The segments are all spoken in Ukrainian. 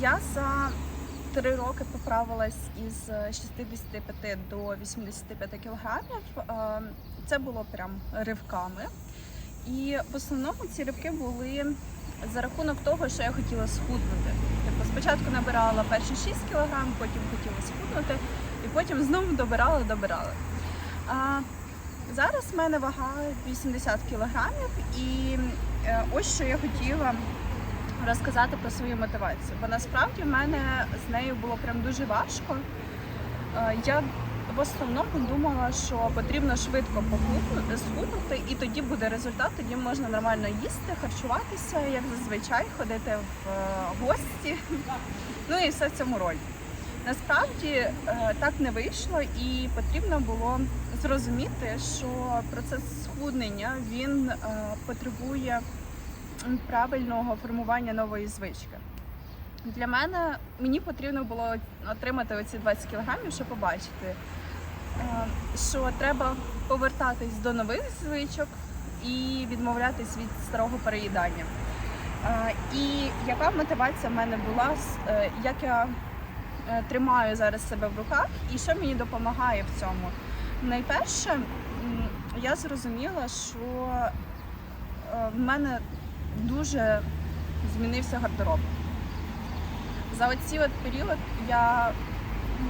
Я за три роки поправилась із 65 до 85 кілограмів. Е, Це було прям ривками. І в основному ці ривки були за рахунок того, що я хотіла схуднути. Тобто спочатку набирала перші 6 кілограм, потім хотіла схуднути, і потім знову добирала, добирала. А зараз в мене вага 80 кілограмів, і е, ось що я хотіла розказати про свою мотивацію. Бо насправді в мене з нею було прям дуже важко. Е, Я в основному думала, що потрібно швидко схуднути, і тоді буде результат, тоді можна нормально їсти, харчуватися, як зазвичай, ходити в е, гості. Ну і все в цьому роді. Насправді е, так не вийшло, і потрібно було зрозуміти, що процес схуднення він потребує правильного формування нової звички. Для мене мені потрібно було отримати оці 20 кілограмів, щоб побачити, е, що треба повертатись до нових звичок і відмовлятись від старого переїдання. Е, І яка мотивація в мене була, е, як я тримаю зараз себе в руках і що мені допомагає в цьому? Найперше, я зрозуміла, що в мене дуже змінився гардероб. За оці от період я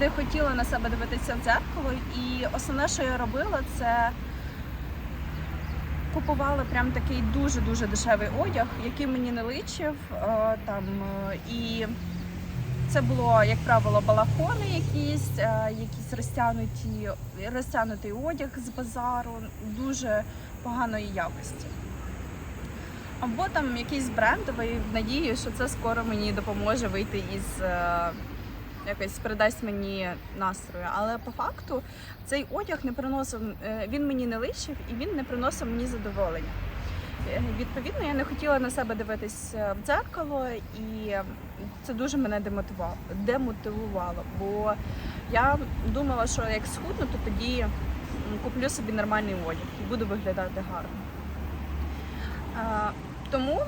не хотіла на себе дивитися в дзеркало, і основне, що я робила, це купувала прям такий дуже-дуже дешевий одяг, який мені не личив. е, Там, е, і це було, як правило, балахони якісь, е, якісь розтягнуті, розтягнутий одяг з базару, дуже поганої якості. Або там якийсь брендовий в надії, що це скоро мені допоможе вийти із е, якось придасть мені настрою. Але по факту цей одяг не приносив, е, він мені не лишив і він не приносив мені задоволення. Е, Відповідно, я не хотіла на себе дивитись в дзеркало, і це дуже мене демотивувало, демотивувало. Бо я думала, що як схудну, то тоді куплю собі нормальний одяг і буду виглядати гарно. Тому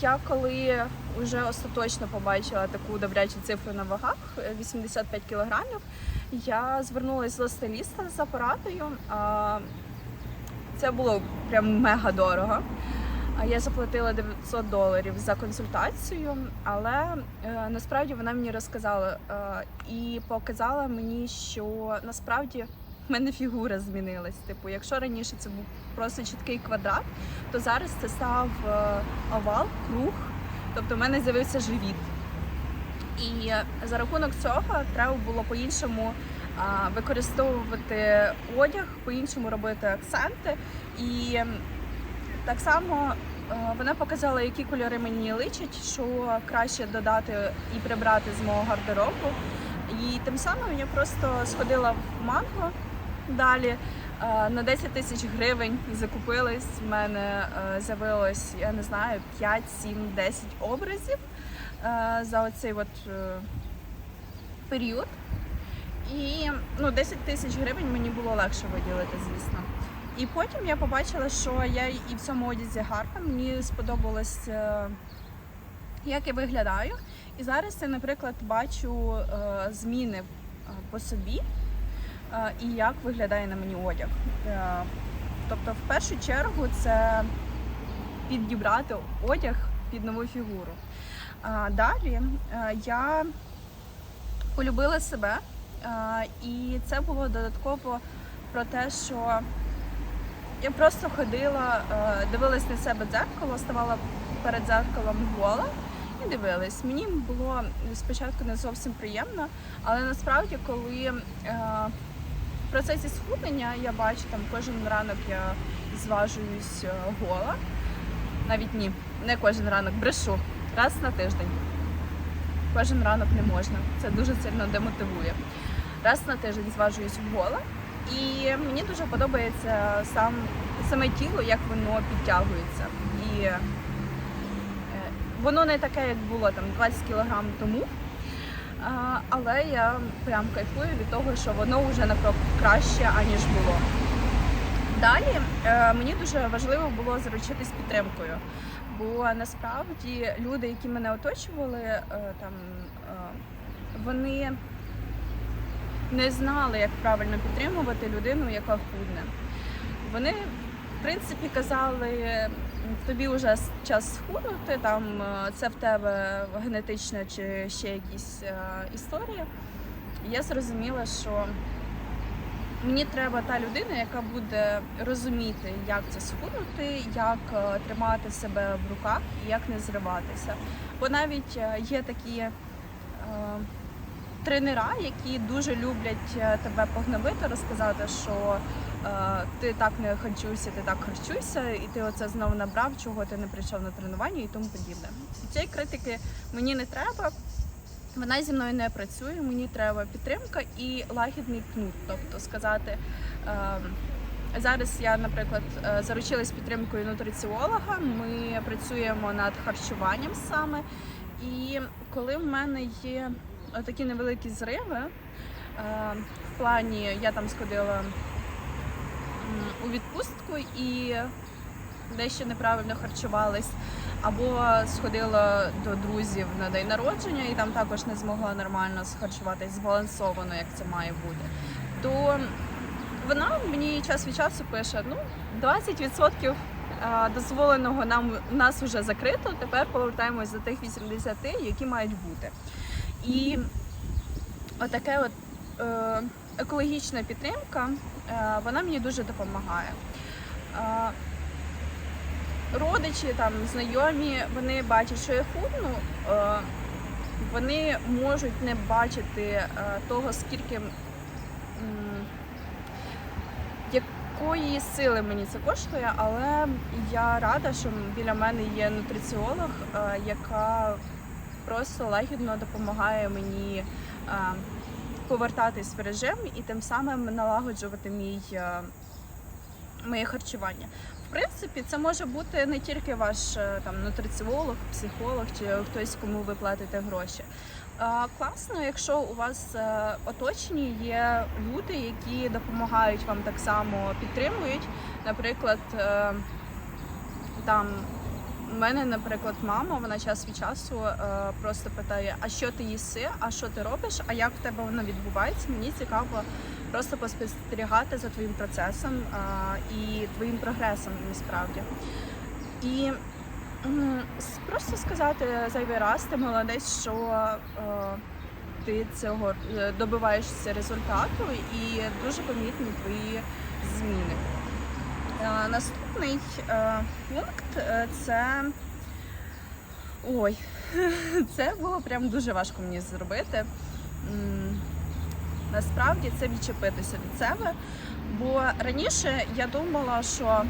я коли вже остаточно побачила таку добрячу цифру на вагах е, 85 кілограмів, я звернулася до стиліста з апаратою. Це було прям мега дорого. Я заплатила 900 доларів за консультацію, але е, насправді вона мені розказала е, і показала мені, що насправді в мене фігура змінилась. Типу, якщо раніше це був просто чіткий квадрат, то зараз це став е, овал, круг, тобто в мене з'явився живіт. І за рахунок цього треба було по-іншому використовувати одяг, по-іншому робити акценти. І так само е, вона показала, які кольори мені личать, що краще додати і прибрати з мого гардеробу. І тим самим я просто сходила в манго далі. е, На 10 тисяч гривень закупились. В мене е, з'явилось, я не знаю, 5, 7, 10 образів е, за оцей от період. І ну, 10 тисяч гривень мені було легше виділити, звісно. І потім я побачила, що я і в цьому одязі гарна. Мені сподобалось, як я виглядаю. І зараз я, наприклад, бачу зміни по собі і як виглядає на мені одяг. Е, Тобто, в першу чергу, це підібрати одяг під нову фігуру. Далі е, я полюбила себе, е, і це було додатково про те, що я просто ходила, дивилась на себе дзеркало, ставала перед дзеркалом гола і дивилась. Мені було спочатку не зовсім приємно, але насправді, коли процесі схуднення я бачу, там кожен ранок я зважуюсь е, гола. Навіть ні, не кожен ранок, брешу, раз на тиждень. Кожен ранок не можна. Це дуже сильно демотивує. Раз на тиждень зважуюсь гола. І мені дуже подобається сам, саме тіло, як воно підтягується. І е, воно не таке, як було там 20 кг тому. Але я прям кайфую від того, що воно вже на крок краще, аніж було. Далі е, мені дуже важливо було заручитись підтримкою. Бо насправді люди, які мене оточували, е, там е, вони не знали, як правильно підтримувати людину, яка худне. Вони, в принципі, казали, тобі вже час схуднути, там е, це в тебе генетична чи ще якісь е, історії. І я зрозуміла, що мені треба та людина, яка буде розуміти, як це схуднути, як е, тримати себе в руках і як не зриватися. Бо навіть є такі тренера, які дуже люблять е, тебе погнобити, розказати, що е, ти так не харчуйся, ти так харчуйся, і ти оце знову набрав, чого ти не прийшов на тренування і тому подібне. Цієї критики мені не треба. Вона зі мною не працює, мені треба підтримка і лагідний кнут. Тобто сказати, е, зараз я, наприклад, е, заручилась підтримкою нутриціолога. Ми працюємо над харчуванням саме. І коли в мене є такі невеликі зриви, е, в плані я там сходила у відпустку і дещо неправильно харчувалась, або сходила до друзів на день народження і там також не змогла нормально схарчуватись збалансовано, як це має бути, то вона мені час від часу пише: ну, 20% дозволеного нам нас вже закрито. Тепер повертаємось до тих 80, які мають бути. І отаке от е, екологічна підтримка, е, вона мені дуже допомагає. Е, родичі, там, знайомі, вони бачать, що я худну, вони можуть не бачити того, скільки якої сили мені це коштує, але я рада, що біля мене є нутриціолог, яка просто лагідно допомагає мені е, повертатись в режим і тим самим налагоджувати мій, е, моє харчування. В принципі, це може бути не тільки ваш е, там нутриціолог, психолог чи хтось, кому ви платите гроші. Класно, якщо у вас оточені є люди, які допомагають вам так само підтримують. Наприклад, там у мене, наприклад, мама, вона час від часу е, просто питає: а що ти їси, а що ти робиш, а як в тебе воно відбувається? Мені цікаво просто поспостерігати за твоїм процесом а, і твоїм прогресом насправді. І с- просто сказати зайвий раз, ти молодець, що е, ти цього е, добиваєшся результату і дуже помітні твої зміни. Наступний е, пункт е, це ой, це було прям дуже важко мені зробити. Насправді це відчепитися від себе. Бо раніше я думала, що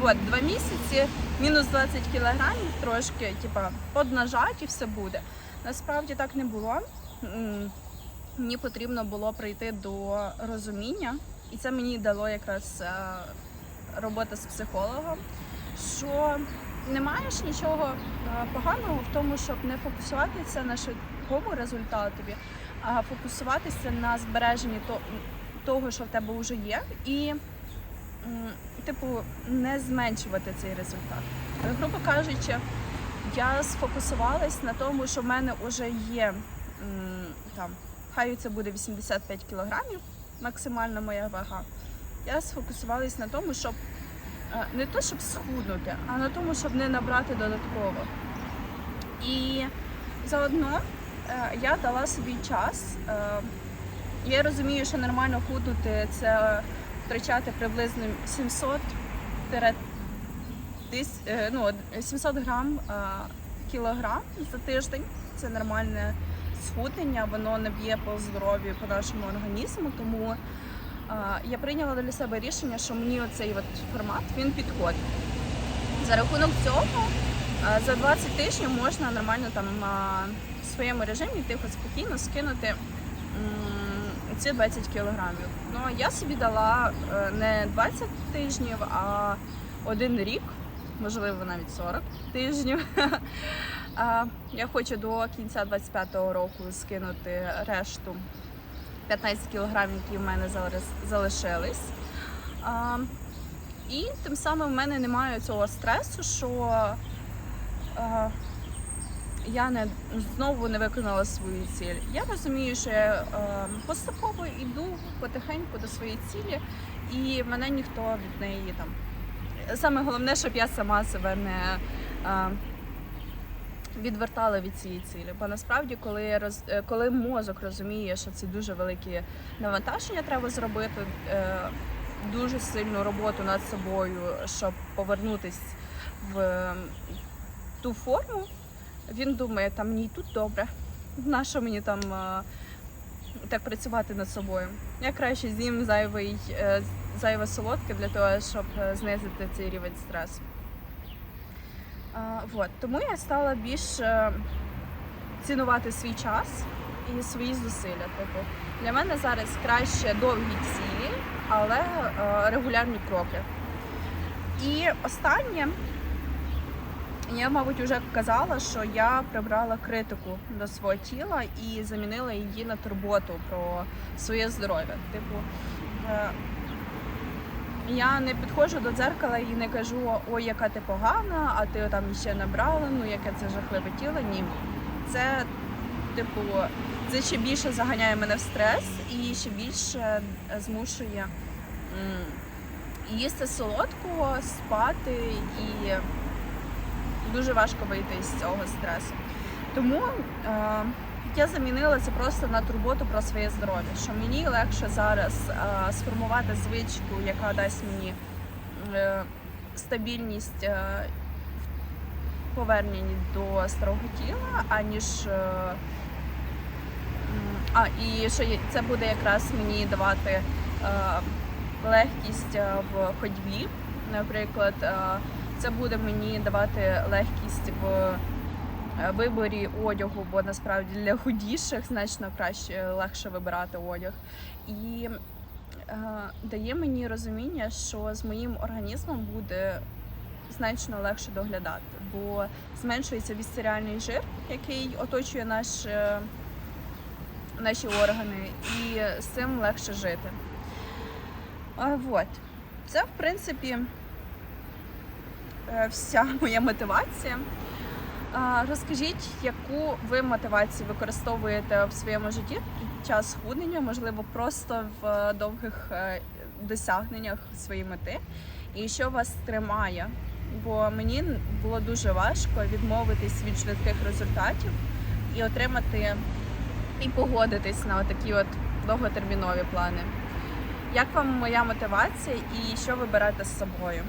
от два місяці, мінус 20 кілограмів, трошки, типа, поднажать і все буде. Насправді так не було. Мені потрібно було прийти до розуміння, і це мені дало якраз е, робота з психологом, що не маєш нічого е, поганого в тому, щоб не фокусуватися на швидкому результатові, а фокусуватися на збереженні того, що в тебе вже є, і типу не зменшувати цей результат. Грубо кажучи, я сфокусувалась на тому, що в мене вже є там, хай це буде 85 кілограмів, максимальна моя вага. Я сфокусувалась на тому, щоб е, не то, щоб схуднути, а на тому, щоб не набрати додатково. І заодно е, я дала собі час. Е, я розумію, що нормально худнути це втрачати приблизно 700 тире тис- е, ну, 700 грам кілограм за тиждень. Це нормальне схуднення, воно не б'є по здоров'ю, по нашому організму. Тому я прийняла для себе рішення, що мені оцей от формат він підходить. За рахунок цього за 20 тижнів можна нормально там в своєму режимі тихо спокійно скинути ці 20 кілограмів. Ну я собі дала е, не 20 тижнів, а один рік, можливо, навіть 40 тижнів. Я хочу до кінця 25-го року скинути решту 15 кілограмів, які в мене зараз залишились. А, І тим самим в мене немає цього стресу, що е, я не знову не виконала свою ціль. Я розумію, що я е, поступово йду потихеньку до своєї цілі, і мене ніхто від неї там. Саме головне, щоб я сама себе не е, відвертала від цієї цілі. Бо насправді, коли роз, е, коли мозок розуміє, що це дуже великі навантаження треба зробити, е, дуже сильну роботу над собою, щоб повернутись в ту форму, він думає, там мені тут добре. Нащо мені там е, так працювати над собою? Я краще з'їм зайвий, зайве солодке для того, щоб знизити цей рівень стресу. А, вот. Тому я стала більш е, цінувати свій час і свої зусилля. Типу, для мене зараз краще довгі цілі, але е, регулярні кроки. І останнє, я, мабуть, вже казала, що я прибрала критику до свого тіла і замінила її на турботу про своє здоров'я. Типу, е, я не підходжу до дзеркала і не кажу, ой, яка ти погана, а ти там ще набрала, ну яке це жахливе тіло. Ні. Це, типу, це ще більше заганяє мене в стрес і ще більше змушує м, їсти солодкого, спати і дуже важко вийти з цього стресу. Тому е, я замінила це просто на турботу про своє здоров'я, що мені легше зараз е, сформувати звичку, яка дасть мені е, стабільність е, в поверненні до старого тіла, аніж. Е, а, і що це буде якраз мені давати е, легкість е, в ходьбі. Наприклад, е, це буде мені давати легкість в виборі одягу, бо насправді для худіших значно краще легше вибирати одяг. І е, дає мені розуміння, що з моїм організмом буде значно легше доглядати, бо зменшується вісцеріальний жир, який оточує наш, е, наші органи, і з цим легше жити. А, вот. Це, в принципі, е, вся моя мотивація. Розкажіть, яку ви мотивацію використовуєте в своєму житті під час схуднення, можливо, просто в е, довгих е, досягненнях своєї мети, і що вас тримає? Бо мені було дуже важко відмовитись від швидких результатів і отримати і погодитись на такі от довготермінові плани. Як вам моя мотивація і що ви берете з собою?